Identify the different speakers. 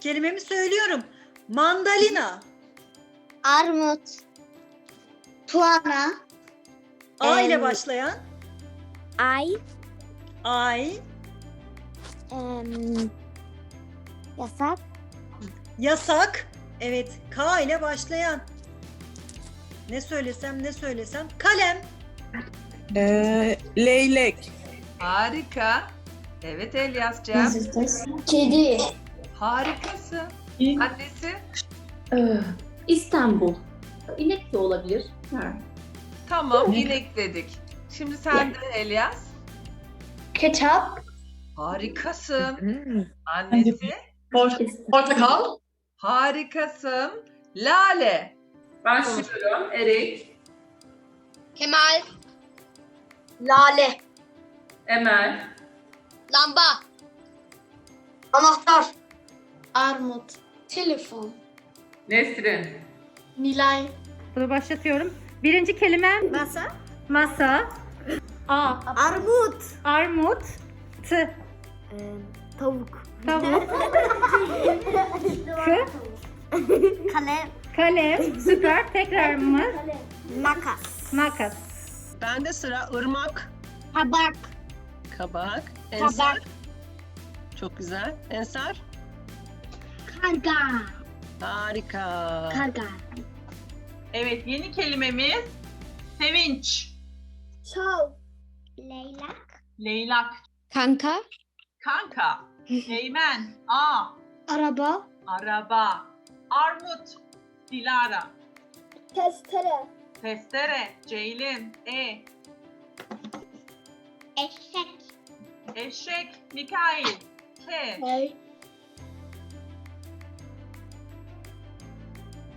Speaker 1: Kelimemi söylüyorum. Mandalina.
Speaker 2: Armut. Tuana.
Speaker 1: A ile
Speaker 2: Em,
Speaker 1: başlayan.
Speaker 2: Ay.
Speaker 1: Ay.
Speaker 2: em, yasak.
Speaker 1: Yasak. Evet. K ile başlayan. Ne söylesem ne söylesem. Kalem.
Speaker 3: Ee, leylek.
Speaker 4: Harika. Evet Elyascığım.
Speaker 2: Kedi.
Speaker 4: Harikasın.
Speaker 5: İ-
Speaker 4: Annesi.
Speaker 5: Ee, İstanbul. İnek de olabilir. Ha.
Speaker 4: Tamam inek dedik. Şimdi sen de Elyas.
Speaker 2: Ketçap.
Speaker 4: Harikasın. Annesi.
Speaker 5: Portakal.
Speaker 4: Harikasın. Lale.
Speaker 5: Başlıyorum. Erik.
Speaker 2: Kemal. Lale.
Speaker 5: Emel.
Speaker 2: Lamba. Anahtar. Armut. Telefon.
Speaker 5: Nesrin.
Speaker 6: Nilay.
Speaker 7: Bunu başlatıyorum. Birinci kelimem
Speaker 2: Masa.
Speaker 7: masa. A.
Speaker 2: Armut.
Speaker 7: Armut. T.
Speaker 2: Tavuk.
Speaker 7: Tavuk. K.
Speaker 2: Kalem.
Speaker 7: Kalem. Süper. Tekrar mı?
Speaker 2: Makas.
Speaker 7: Makas.
Speaker 8: Bende sıra ırmak,
Speaker 2: Tabak.
Speaker 8: kabak, ensar. Çok güzel. Ensar.
Speaker 2: Karga.
Speaker 8: Harika.
Speaker 2: Karga.
Speaker 9: Evet yeni kelimemiz sevinç.
Speaker 2: Şov. Leylak.
Speaker 9: Leylak.
Speaker 2: Kanka.
Speaker 9: Kanka. Eymen. A.
Speaker 2: Araba.
Speaker 9: Araba. Armut. Dilara.
Speaker 2: Testere.
Speaker 9: Testere. Ceylin. E.
Speaker 2: Eşek.
Speaker 9: Eşek. Mikail. K.
Speaker 2: Hey.